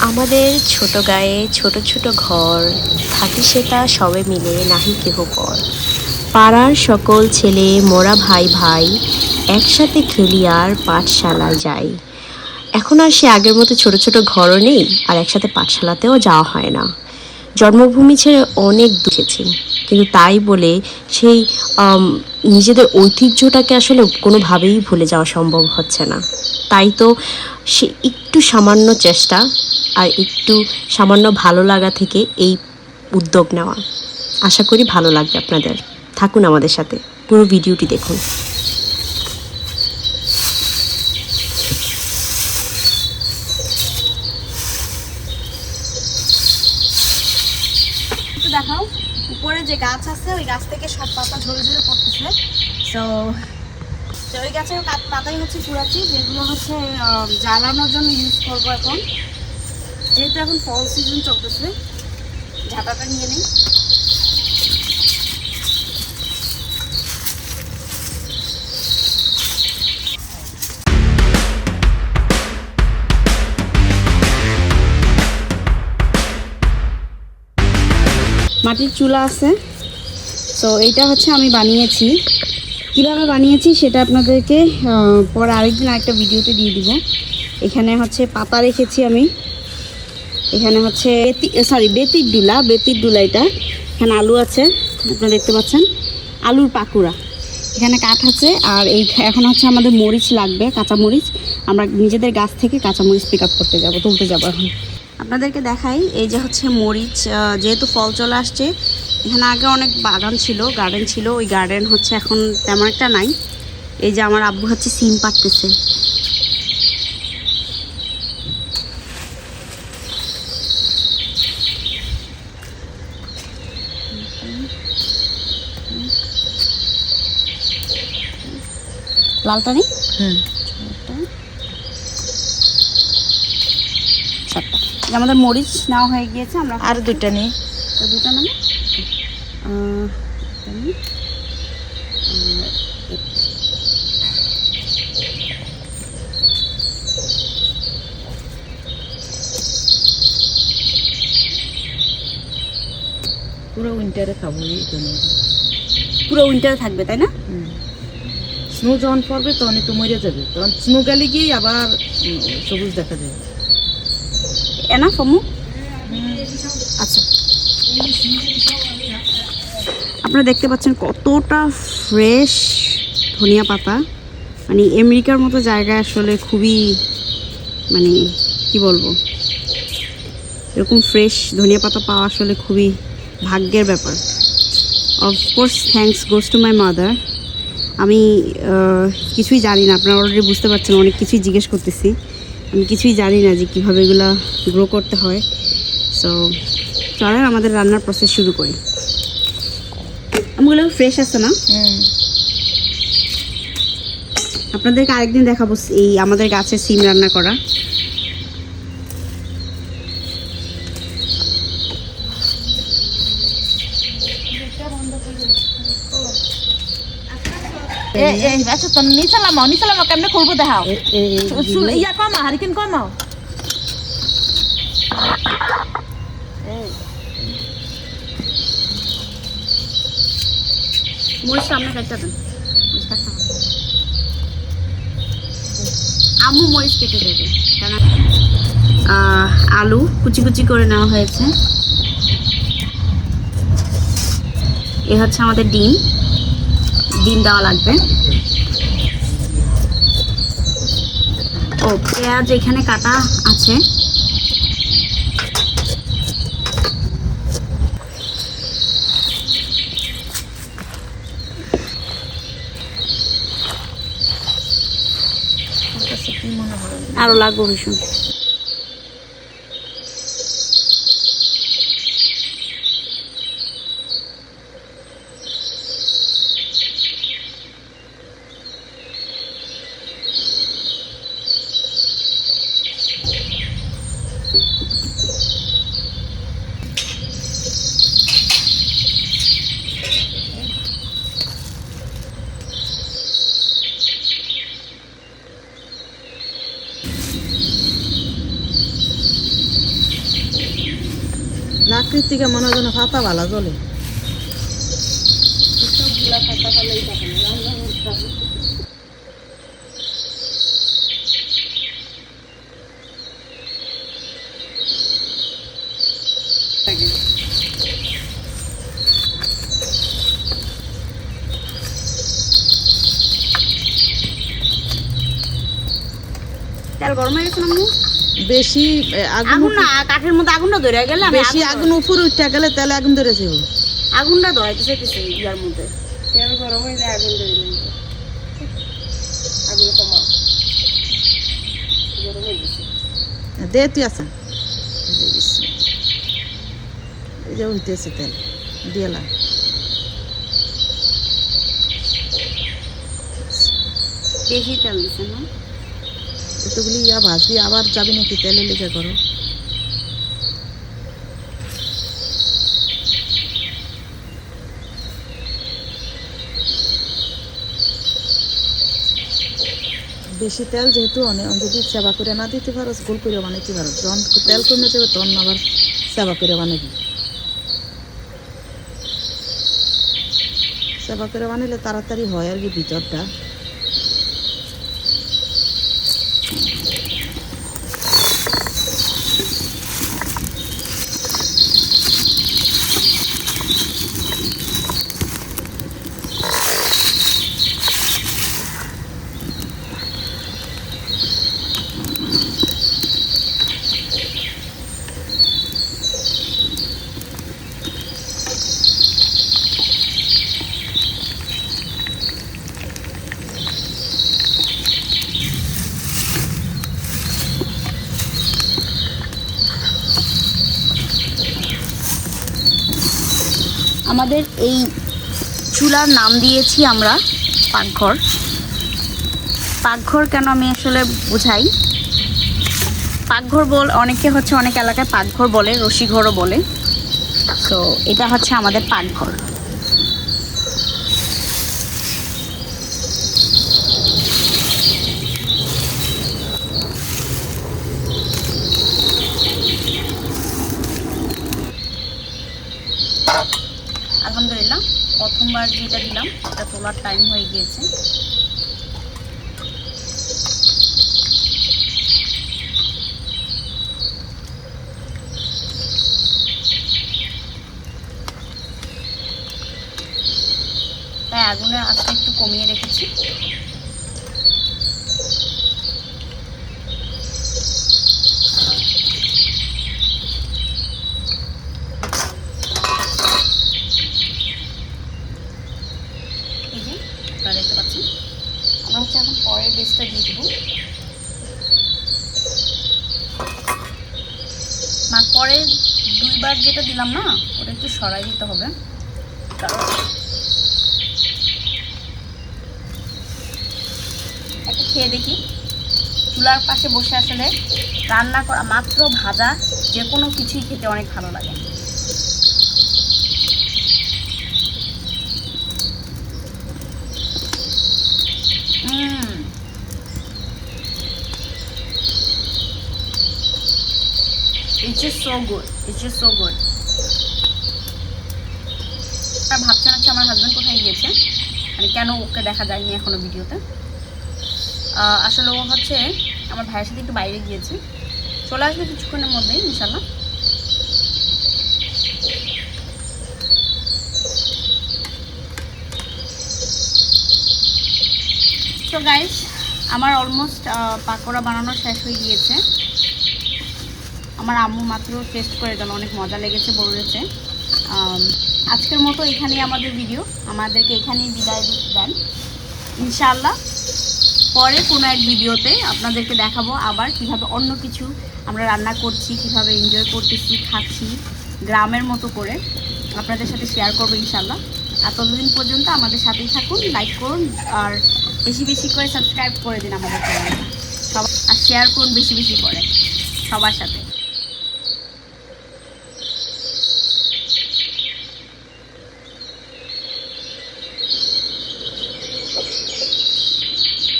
আমাদের ছোট গায়ে ছোট ছোট ঘর, থাকি সেটা সবে মিলে নাহি কেহ পর। পাড়ার সকল ছেলে, মোরা ভাই ভাই, একসাথে খেলি আর পাঠশালায় যাই। এখন আর সে আগের মতো ছোট ছোট ঘরও নেই, আর একসাথে পাঠশালাতেও যাওয়া হয় না। জন্মভূমি ছেড়ে অনেক দুঃখেছি কিন্তু তাই বলে সেই নিজেদের ঐতিহ্যটাকে আসলে কোনোভাবেই ভুলে যাওয়া সম্ভব হচ্ছে না। তাই তো সে একটু সামান্য চেষ্টা আর একটু সামান্য ভালো লাগা থেকে এই উদ্যোগ নেওয়া। আশা করি ভালো লাগবে আপনাদের। থাকুন আমাদের সাথে। পুরো ভিডিওটি দেখুন। দেখাও। উপরে যে গাছ আছে, ওই গাছ থেকে সব পাতা ঝরে ঝরে পড়তেছে। তো তো ওই গাছের পাতাই হচ্ছে কুড়াচ্ছি যেগুলো হচ্ছে জ্বালানোর জন্য ইউজ করব এখন। যেহেতু এখন ফল সিজন চলতেছে। ঝাঁটাটা নিয়ে নিই। মাটির চুলা আছে। তো এইটা হচ্ছে আমি বানিয়েছি। কীভাবে বানিয়েছি সেটা আপনাদেরকে পরে আরেকদিন আরেকটা ভিডিওতে দিয়ে দিব। এখানে হচ্ছে পাতা রেখেছি আমি। এখানে হচ্ছে সরি বেতির ডুলা বেতির ডুলা এটা। এখানে আলু আছে, আপনারা দেখতে পাচ্ছেন। আলুর পাকুড়া। এখানে কাঠ আছে, আর এই এখন হচ্ছে আমাদের মরিচ লাগবে, কাঁচা মরিচ। আমরা নিজেদের গাছ থেকে কাঁচা মরিচ পিক আপ করতে যাব, তুলতে যাব এখন। আপনাদেরকে দেখাই, এই যে হচ্ছে মরিচ যেহেতু ফল চলে আসছে, এখানে আগে অনেক বাগান ছিল গার্ডেন ছিল, ওই গার্ডেন হচ্ছে এখন তেমন একটা নাই। এই যে আমার আব্বু হচ্ছে সিম পাড়তেছে। লালটা নেই সাতটা আমাদের মরিচ নেওয়া হয়ে গিয়েছে আমরা আর দুটা নেই। তো দুটো মানে? পুরো উইন্টারে খাব পুরো উইন্টারে থাকবে তাই না? স্নো যখন পড়বে তখন একটু মরে যাবে। তখন স্নো গেলে গিয়ে আবার সবুজ দেখা যায়। এনা, ফমু? আচ্ছা। আপনারা দেখতে পাচ্ছেন কতটা ফ্রেশ ধনিয়া পাতা। মানে আমেরিকার মতো জায়গায় আসলে খুবই মানে কি বলব? এরকম ফ্রেশ ধনিয়া পাতা পাওয়া আসলে খুবই ভাগ্যের ব্যাপার। Of course thanks goes to my mother আমি কিছুই জানি না। আপনারা অলরেডি বুঝতে পারছেন অনেক কিছুই জিজ্ঞেস করতেছি। আমি কিছুই জানি না যে কীভাবে এগুলো গ্রো করতে হয়। সো চলেন আমাদের রান্নার প্রসেস শুরু করি। আমগুলো ফ্রেশ আছে না? আপনাদেরকে আরেকদিন দেখাবো এই আমাদের গাছের সিম রান্না করা। এই এই আচ্ছা তো নিচালাম নিচালাম কেমনে খুলবো দেখাও? ইয়া কমা হারিকেন কমাও মরিচ সামনে কাটতে দেন। মরিচ কাটতে হবে। আম্মু মরিচ কেটে দেবে আলু কুচি কুচি করে নেওয়া হয়েছে। এ হচ্ছে আমাদের ডিম। ডিম দেওয়া লাগবে। ও পেঁয়াজ এখানে কাটা আছে। আরও লাগবে ভীষণ। লাকড়ির থেকে মনে হয় যেন ফাতা ভালো চলে তেল গরম হয়ে গেছে না বেশি আগুন না কাঠের মধ্যে আগুনটা ধরে গেলে আমি বেশি আগুন উপরে উঠে গেলে তাহলে আগুন ধরে যাব আগুনটা ধরাইতে চাইতেছি ইয়ার মধ্যে। তেল গরম হয়ে যায় আগুন ধরে আগুন কমা গরম হয়ে গেছে। দে তুই আসা। এই যে উঠতেছে তেল দিয়েলা বেশি তেল দিছে না? এতগুলি ইয়া ভাজবি আবার যাবি নাকি? তেলে লেগে করো। বেশি তেল যেহেতু অনেক যদি সেবা করে না দিতে পারো, গোল করে বানাইতে পারো। যখন তেল কমে যাবে, তখন আবার সেবা করে বানাবি সেবা করে বানাইলে তাড়াতাড়ি হয় আর কি ভিতরটা। আমাদের এই চুলার নাম দিয়েছি আমরা পাকঘর। পাকঘর কেন আমি আসলে বুঝাই? পাকঘর বল অনেকে হচ্ছে অনেক এলাকায় পাকঘর বলে, রশিঘরও বলে। তো এটা হচ্ছে আমাদের পাকঘর। প্রথমবার যেটা দিলাম সেটা তোলার টাইম হয়ে গিয়েছে। তাই আগুনের আঁচটা একটু কমিয়ে রেখেছি এই যে আপনারা দেখতে পাচ্ছেন আমরা হচ্ছে বেসটা দিয়ে দেবো। পরে দুইবার যেটা দিলাম না, ওটা একটু সরাই দিতে হবে। একটা খেয়ে দেখি। চুলার পাশে বসে আসলে রান্না করা মাত্র ভাজা, যে কোনো কিছুই খেতে অনেক ভালো লাগে। Mm. It's just so good. It's just so good. আর ভাবছেন হচ্ছে আমার হাজব্যান্ড কোথায় গিয়েছে। মানে কেন ওকে দেখা যায়নি এখনও ভিডিওতে? আসলে ও হচ্ছে আমার ভাইয়ের সাথে একটু বাইরে গিয়েছে। চলে আসবে কিছুক্ষণের মধ্যেই ইনশাল্লাহ তো গাইস আমার অলমোস্ট পাকোড়া বানানো শেষ হয়ে গিয়েছে। আমার আম্মু মাত্র টেস্ট করে গেল, অনেক মজা লেগেছে বলেছে। আজকের মতো এখানেই আমাদের ভিডিও আমাদেরকে এখানেই বিদায় দেন। ইনশাআল্লাহ পরে কোনো এক ভিডিওতে আপনাদেরকে দেখাবো আবার কীভাবে অন্য কিছু আমরা রান্না করছি, কীভাবে এনজয় করতেছি, খাচ্ছি, গ্রামের মতো করে আপনাদের সাথে শেয়ার করব ইনশাল্লাহ আর ততদিন পর্যন্ত আমাদের সাথেই থাকুন লাইক করুন, আর বেশি বেশি করে সাবস্ক্রাইব করে দিন আমাদের চ্যানেলটা সবাই আর শেয়ার করুন বেশি বেশি করে, সবার সাথে।